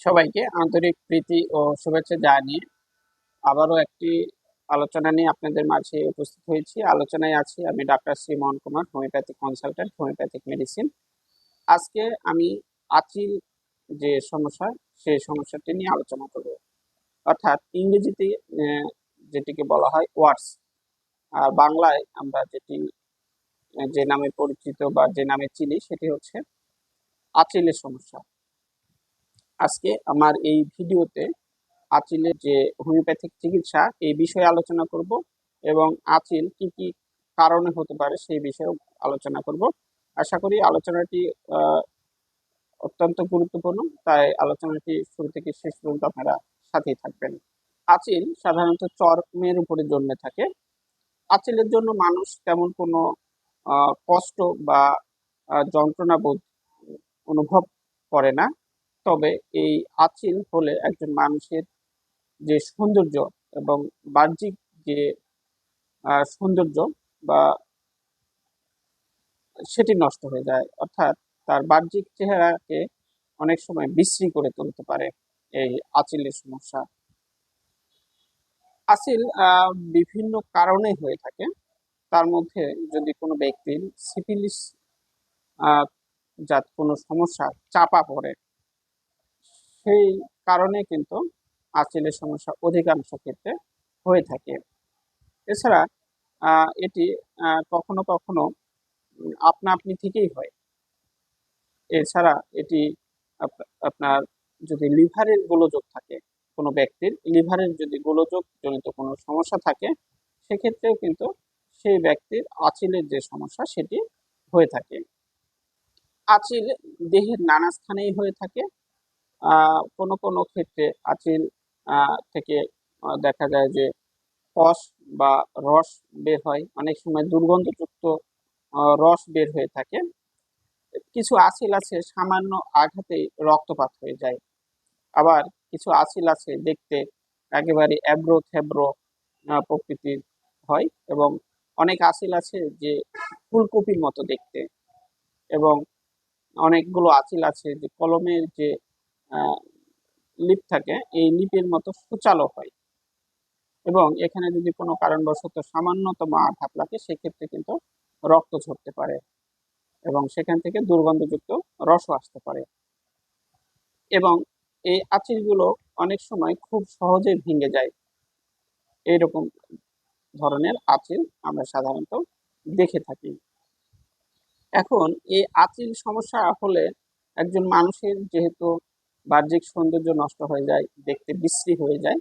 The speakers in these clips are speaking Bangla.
সবাইকে আন্তরিক প্রীতি ও শুভেচ্ছা জানিয়ে আবারও একটি আলোচনা নিয়ে আপনাদের মাঝে উপস্থিত হয়েছি। আলোচনায় আছি আমি doctor Shri Mohan Kumar, homeopathic consultant homeopathic medicine আজকে আমি আচিল যে সমস্যা সেই সমস্যাটি নিয়ে আলোচনা করব। অর্থাৎ ইংরেজিতে যেটিকে বলা হয় ওয়ার্ডস আর বাংলায় আমরা যেটি যে নামে পরিচিত বা যে নামে চিনি, সেটি হচ্ছে আচিলের সমস্যা। আজকে আমার এই ভিডিওতে আচিলের যে হোমিওপ্যাথিক চিকিৎসা এই বিষয়ে আলোচনা করব এবং আচিল কি কি কারণে হতে পারে সেই বিষয়েও আলোচনা করব। আশা করি আলোচনাটি অত্যন্ত গুরুত্বপূর্ণ। তাই আলোচনাটি শুরু থেকে শেষ পর্যন্ত আপনারা সাথেই থাকবেন। আচিল সাধারণত চর্মের উপরে জন্মে থাকে। আচিলের জন্য মানুষ তেমন কোনো কষ্ট বা আহ, যন্ত্রণা বোধ অনুভব করে না। তবে এই আচিল হলে একজন মানুষের যে সৌন্দর্য এবং বাহ্যিক যে সৌন্দর্য বা সেটি নষ্ট হয়ে যায় অর্থাৎ তার বাহ্যিক চেহারাকে অনেক সময় বিশ্রী করে তুলতে পারে এই আচিলের সমস্যা। আচিল বিভিন্ন কারণে হয়ে থাকে। তার মধ্যে যদি কোনো ব্যক্তির সিফিলিস আহ, জাত কোনো সমস্যা চাপা পড়ে সেই কারণে কিন্তু আঁচিলের সমস্যা অধিকাংশ ক্ষেত্রে হয়ে থাকে। এছাড়া এটি কখনো কখনো আপনা আপনি থেকেই হয়। এছাড়া এটি আপ- আপনার যদি লিভারের গোলযোগ থাকে কোনো ব্যক্তির, লিভারের যদি গোলযোগ জনিত কোনো সমস্যা থাকে, সেক্ষেত্রেও কিন্তু সেই ব্যক্তির আঁচিলের যে সমস্যা সেটি হয়ে থাকে। আঁচিল দেহের নানা স্থানেই হয়ে থাকে কোনো কোনো ক্ষেত্রে আঁচিল থেকে দেখা যায় যে কষ বা রস বের হয়। অনেক সময় দুর্গন্ধযুক্ত রস বের হয়ে থাকে। কিছু আঁচিল আছে, সামান্য আঘাতেই রক্তপাত হয়ে যায়। আবার কিছু আঁচিল আছে, দেখতে একেবারে অ্যাব্রো থ্যাব্রো প্রকৃতির হয় এবং অনেক আঁচিল আছে যে ফুলকপির মতো দেখতে এবং অনেকগুলো আঁচিল আছে যে কলমের যে লিপ থাকে, এই লিপের মতো সুচালো হয়। এবং এখানে যদি কোনো কারণবশত সামান্যতম আঘাত লাগে, সেক্ষেত্রে কিন্তু রক্ত ঝরতে পারে এবং সেখান থেকে দুর্গন্ধযুক্ত রসও আসতে পারে। এবং এই আঁচিলগুলো অনেক সময় খুব সহজে ভেঙে যায়। এইরকম ধরনের আঁচিল আমরা সাধারণত দেখে থাকি। এখন এই আঁচিল সমস্যা হলে একজন মানুষের যেহেতু বাহ্যিক সৌন্দর্য নষ্ট হয়ে যায়, দেখতে বিশ্রী হয়ে যায়,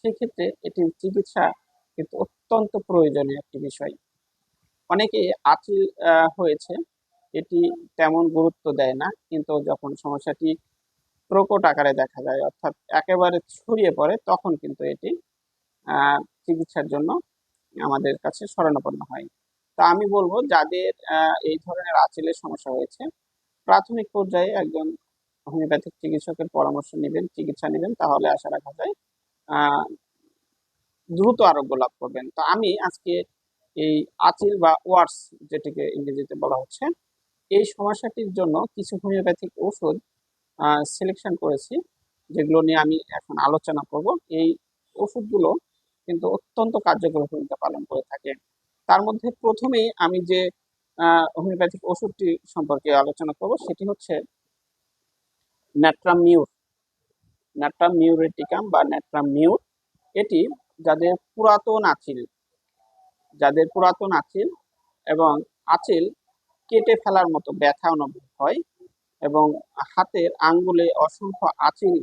সেক্ষেত্রে এটির চিকিৎসা কিন্তু অত্যন্ত প্রয়োজনীয় একটি বিষয়। অনেকে আঁচিল হয়েছে, এটি তেমন গুরুত্ব দেয় না, কিন্তু যখন সমস্যাটি প্রকট আকারে দেখা যায়, অর্থাৎ একেবারে ছড়িয়ে পড়ে, তখন কিন্তু এটি চিকিৎসার জন্য আমাদের কাছে শরণাপন্ন হয়। তা আমি বলব, যাদের এই ধরনের আঁচিলের সমস্যা হয়েছে, প্রাথমিক পর্যায়ে একজন হোমিওপ্যাথিক চিকিৎসকের পরামর্শ নেবেন, চিকিৎসা নেবেন, তাহলে আশা রাখা যায় দ্রুত আরোগ্য লাভ করবেন। তো আমি আজকে এই আচিল বা ওয়ার্স যেটিকে ইংরেজিতে বলা হচ্ছে, এই সমস্যাটির জন্য কিছু হোমিওপ্যাথিক ওষুধ সিলেকশন করেছি, যেগুলো নিয়ে আমি এখন আলোচনা করব। এই ওষুধগুলো কিন্তু অত্যন্ত কার্যকর ভূমিকা পালন করে থাকে। তার মধ্যে প্রথমেই আমি যে হোমিওপ্যাথিক ওষুধটি সম্পর্কে আলোচনা করব, সেটি হচ্ছে ন্যাট্রাম মিউর, ন্যাট্রাম মিউরেটিকাম বা ন্যাট্রাম মিউর, এটি যাদের পুরাতন আচিল, যাদের পুরাতন আচিল এবং আচিল কেটে ফেলার মতো ব্যথা অনুভব হয় এবং হাতের আঙ্গুলে অসংখ্য আচিল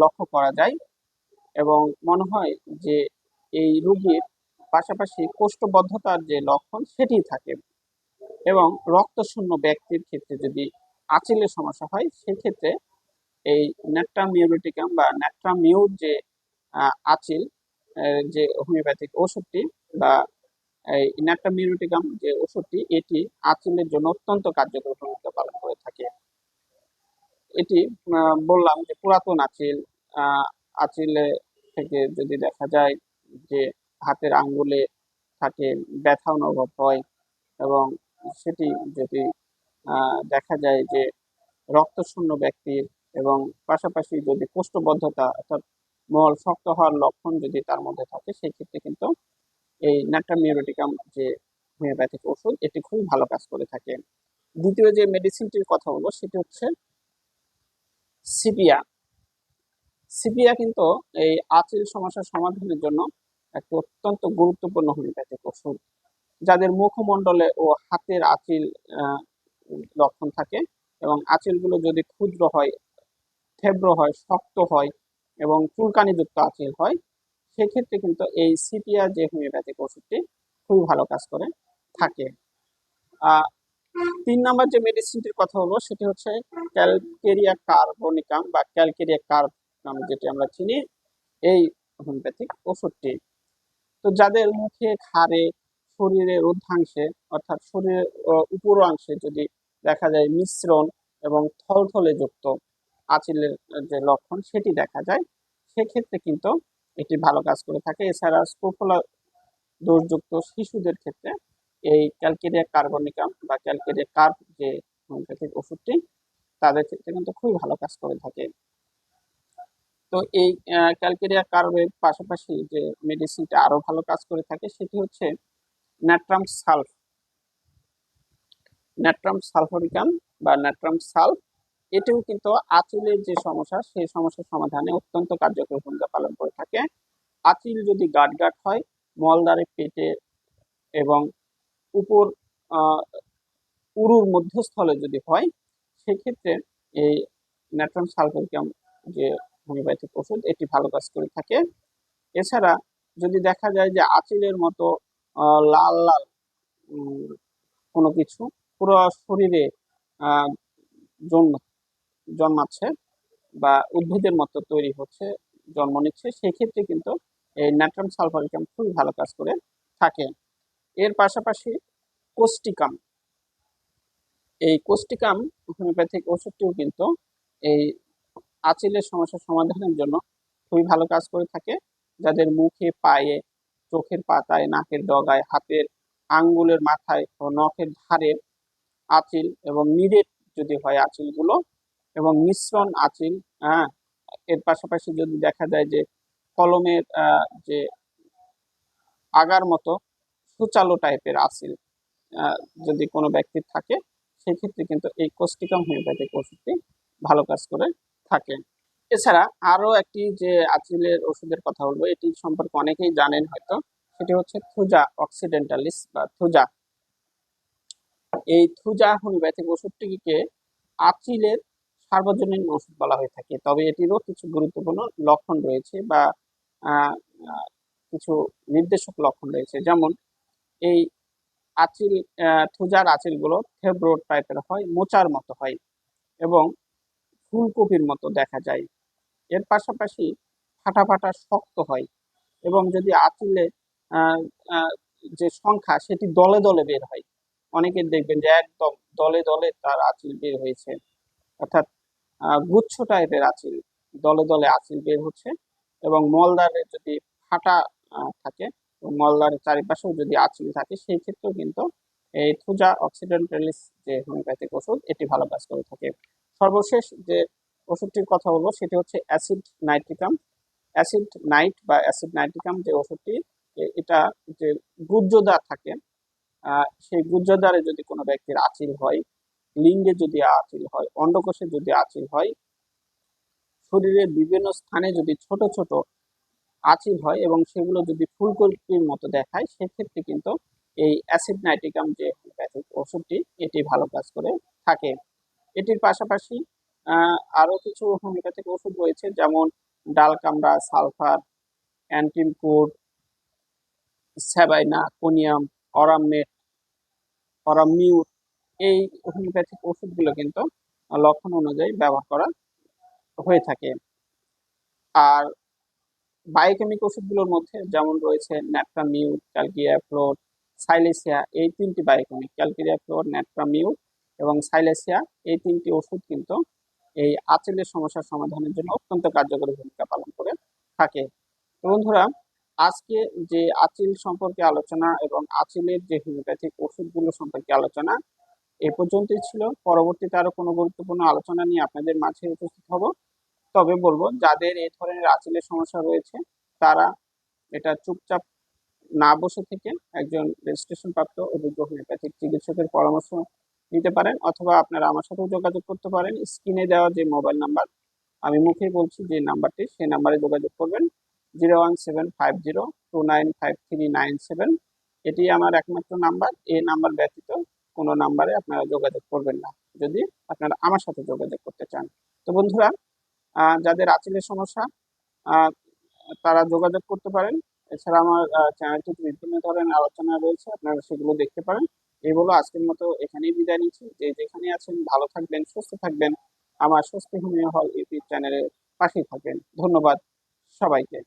লক্ষ্য করা যায় এবং মনে হয় যে এই রোগীর পাশাপাশি কোষ্ঠবদ্ধতার যে লক্ষণ সেটি থাকে এবং রক্তশূন্য ব্যক্তির ক্ষেত্রে যদি আচিলের সমস্যা হয়, সেক্ষেত্রে এই ন্যাট্রামিউরেটিকাম বা ন্যাট্রাম মিউর যে আচিল যে হোমিওপ্যাথিক ওষুধটি বা এই ন্যাট্রাম মিউরিটিকাম যে ওষুধটি, এটি আচিলের জন্য অত্যন্ত কার্যকর ভূমিকা পালন করে থাকে। এটি বললাম যে পুরাতন আচিল আচিলে থেকে যদি দেখা যায় যে হাতের আঙ্গুলে থাকে ব্যথা অনুভব হয় এবং সেটি যদি দেখা যায় যে রক্তশূন্য ব্যক্তির এবং পাশাপাশি যদি কোষ্ঠবদ্ধতা অর্থাৎ মল শক্ত হওয়ার লক্ষণ যদি তার মধ্যে থাকে সেই ক্ষেত্রে কিন্তু এই ন্যাট্রামিউরোটিকাম যে হোমিওপ্যাথিক ওষুধ, এটি খুবই ভালো কাজ করে থাকে। দ্বিতীয় যে মেডিসিনটির কথা বলব, সেটি হচ্ছে সিপিয়া। সিপিয়া কিন্তু এই আচিল সমস্যার সমাধানের জন্য একটি অত্যন্ত গুরুত্বপূর্ণ হোমিওপ্যাথিক ওষুধ। যাদের মুখমণ্ডলে ও হাতের আচিল লক্ষণ থাকে এবং আচিলগুলো যদি ক্ষুদ্র হয় থেব্র হয়, শক্ত হয় এবং চুলকানিযুক্ত আচিল হয়, সেক্ষেত্রে কিন্তু এই সিপিয়া যে হোমিওপ্যাথিক ওষুধটি খুবই ভালো কাজ করে, থাকে। তিন নম্বর যে মেডিসিনটির কথা হলো সেটি হচ্ছে ক্যালকেরিয়া কার্বনিকাম বা ক্যালকেরিয়া কার্ব নামে যেটি আমরা চিনি, এই হোমিওপ্যাথিক ওষুধটি। তো যাদের মুখে ঘাড়ে শরীরের ঊর্ধ্বাংশে অর্থাৎ শরীরের উপর অংশে যদি দেখা যায় মিশ্রণ এবং থলথলে যুক্ত আঁচিলের যে লক্ষণ সেটি দেখা যায়, সেক্ষেত্রে কিন্তু এটি ভালো কাজ করে থাকে। এছাড়া স্কোফোলা দোষযুক্ত শিশুদের ক্ষেত্রে এই ক্যালকেরিয়া কার্বনিকাম বা ক্যালকেরিয়া কার্ব যে হোমিওপ্যাথিক ওষুধটি, তাদের ক্ষেত্রে কিন্তু খুবই ভালো কাজ করে থাকে। তো এই ক্যালকেরিয়া কার্বের পাশাপাশি যে মেডিসিনটা আরও ভালো কাজ করে থাকে, সেটি হচ্ছে ন্যাট্রাম সালফ ন্যাট্রাম সালফরিকাম বা ন্যাট্রাম সালফ এটিও কিন্তু আঁচিলের যে সমস্যা, সেই সমস্যার সমাধানে অত্যন্ত কার্যকরী ভূমিকা পালন করে থাকে। আঁচিল যদি গাট গাট হয়, মলদ্বারে পেটে এবং উপর উরুর মধ্যস্থলে যদি হয়, সেক্ষেত্রে এই ন্যাট্রাম সালফরিকাম যে হোমিওপ্যাথিক ওষুধ, এটি ভালো কাজ করে থাকে। এছাড়া যদি দেখা যায় যে আঁচিলের মতো লাল লাল কোনো কিছু পুরো শরীরে জন্ম, জন্মাচ্ছে বা উদ্ভিদের মতো তৈরি হচ্ছে, জন্ম নিচ্ছে, সেক্ষেত্রে কিন্তু এই ন্যাট্রাম সালফারিকাম খুবই ভালো কাজ করে থাকে। এর পাশাপাশি কোষ্টিকাম, এই কোস্টিকাম হোমিওপ্যাথিক ওষুধটিও কিন্তু এই আঁচিলের সমস্যার সমাধানের জন্য খুবই ভালো কাজ করে থাকে, যাদের মুখে, পায়ে চোখের পাতায়, নাকের ডগায়, হাতের আঙ্গুলের মাথায় ও নখের ধারে আঁচিল এবং নিরেট যদি হয় আঁচিলগুলো এবং মিশ্রণ আঁচিল হ্যাঁ এর পাশাপাশি যদি দেখা যায় যে কলমের যে আগার মতো সুচালো টাইপের আঁচিল যদি কোনো ব্যক্তির থাকে, সেক্ষেত্রে কিন্তু এই কোস্টিকাম হোমিওপ্যাথিক ওষুধটি ভালো কাজ করে থাকে। এছাড়া আরও একটি যে আঁচিলের ওষুধের কথা বলব, এটি সম্পর্কে অনেকেই জানেন হয়তো। সেটি হচ্ছে থুজা অক্সিডেন্টালিস বা থুজা। এই থুজা হোমিওপ্যাথিক ওষুধটিকে আঁচিলের সার্বজনীন ওষুধ বলা হয়ে থাকে। তবে এটিরও কিছু গুরুত্বপূর্ণ লক্ষণ রয়েছে বা কিছু নির্দেশক লক্ষণ রয়েছে। যেমন, এই আঁচিল থুজার আঁচিলগুলো ফেব্রোড টাইপের হয়, মোচার মতো হয় এবং ফুলকপির মতো দেখা যায়। এর পাশাপাশি ফাটা ফাটা শক্ত হয় এবং যদি আঁচিলে যে সংখ্যা সেটি দলে দলে বের হয়। অনেকের দেখবেন যে একদম দলে দলে তার আঁচিল বের হয়েছে। অর্থাৎ গুচ্ছ টাইপের আঁচিল, দলে দলে আঁচিল বের হচ্ছে এবং মলদ্বারে যদি ফাটা থাকে, এবং মলদ্বারের চারিপাশেও যদি আঁচিল থাকে, সেই ক্ষেত্রেও কিন্তু এই থুজা অক্সিডেন্টালিস যে হোমিওপ্যাথিক ওষুধ, এটি ভালো কাজ করে থাকে। সর্বশেষ যে ওষুধটির কথা বলব সেটি হচ্ছে অ্যাসিড নাইট্রিকাম। অ্যাসিড নাইট বা অ্যাসিড নাইট্রিকাম যে ওষুধটি এটা যে গুজ্জদার থাকে সেই গুজ্জদারে যদি কোনো ব্যক্তির আঁচিল হয়, লিঙ্গে যদি আঁচিল হয়, অন্ডকোষে যদি আঁচিল হয়, শরীরের বিভিন্ন স্থানে যদি ছোট ছোট আঁচিল হয় এবং সেগুলো যদি ফুলকপির মতো দেখায়, সেক্ষেত্রে কিন্তু এই অ্যাসিড নাইট্রিকাম যে ওষুধটি, এটি ভালো কাজ করে থাকে। এটির পাশাপাশি আহ, আরও কিছু হোমিওপ্যাথিক ওষুধ রয়েছে যেমন ডাল ডালকামড়া সালফার অ্যান্টিমকোড স্যাবাইনা কোনিয়াম অরামমেট অরামিউট এই হোমিওপ্যাথিক ওষুধগুলো কিন্তু লক্ষণ অনুযায়ী ব্যবহার করা হয়ে থাকে। আর বায়োকেমিক ওষুধগুলোর মধ্যে যেমন রয়েছে ন্যাট্রামিউট ক্যালকিয়া ফ্লোর সাইলেসিয়া এই তিনটি বায়োকেমিক ক্যালকিরিয়া ফ্লোর ন্যাট্রামিউট এবং সাইলেসিয়া এই তিনটি ওষুধ কিন্তু এই আঁচিলের সমস্যার সমাধানের জন্য অত্যন্ত কার্যকরী ভূমিকা পালন করে থাকে। বন্ধুরা আজকে যে আঁচিল সম্পর্কে আলোচনা এবং আঁচিলের যে হোমিওপ্যাথিক ওষুধগুলো সম্পর্কে আলোচনা, এ পর্যন্তই ছিল। পরবর্তীতে আরও কোনো গুরুত্বপূর্ণ আলোচনা নিয়ে আপনাদের মাঝে উপস্থিত হব। তবে বলব, যাদের এই ধরনের আঁচিলের সমস্যা রয়েছে, তারা এটা চুপচাপ না বসে থেকে একজন রেজিস্ট্রেশন প্রাপ্ত অভিজ্ঞ হোমিওপ্যাথিক চিকিৎসকের পরামর্শ নিতে পারেন অথবা আপনারা আমার সাথেও যোগাযোগ করতে পারেন। স্ক্রিনে দেওয়া যে মোবাইল নাম্বার, আমি মুখে বলছি যে নাম্বারটি, সেই নাম্বারে যোগাযোগ করবেন। Zero one seven five zero two nine five three nine seven. এটি আমার একমাত্র নাম্বার। এই নাম্বার ব্যতীত কোনো নাম্বারে আপনারা যোগাযোগ করবেন না, যদি আপনারা আমার সাথে যোগাযোগ করতে চান। তো বন্ধুরা যাদের আঁচিলের সমস্যা তারা যোগাযোগ করতে পারেন। এছাড়া আমার চ্যানেলটিতে বিভিন্ন ধরনের আলোচনা রয়েছে, আপনারা সেগুলো দেখতে পারেন। এই বলে, আজকের মতো এখানেই বিদায় নিচ্ছি। যে যেখানে আছেন, ভালো থাকবেন, সুস্থ থাকবেন। আমার স্বস্তি হল ইউটিউব চ্যানেলের পাশে থাকবেন। ধন্যবাদ সবাইকে।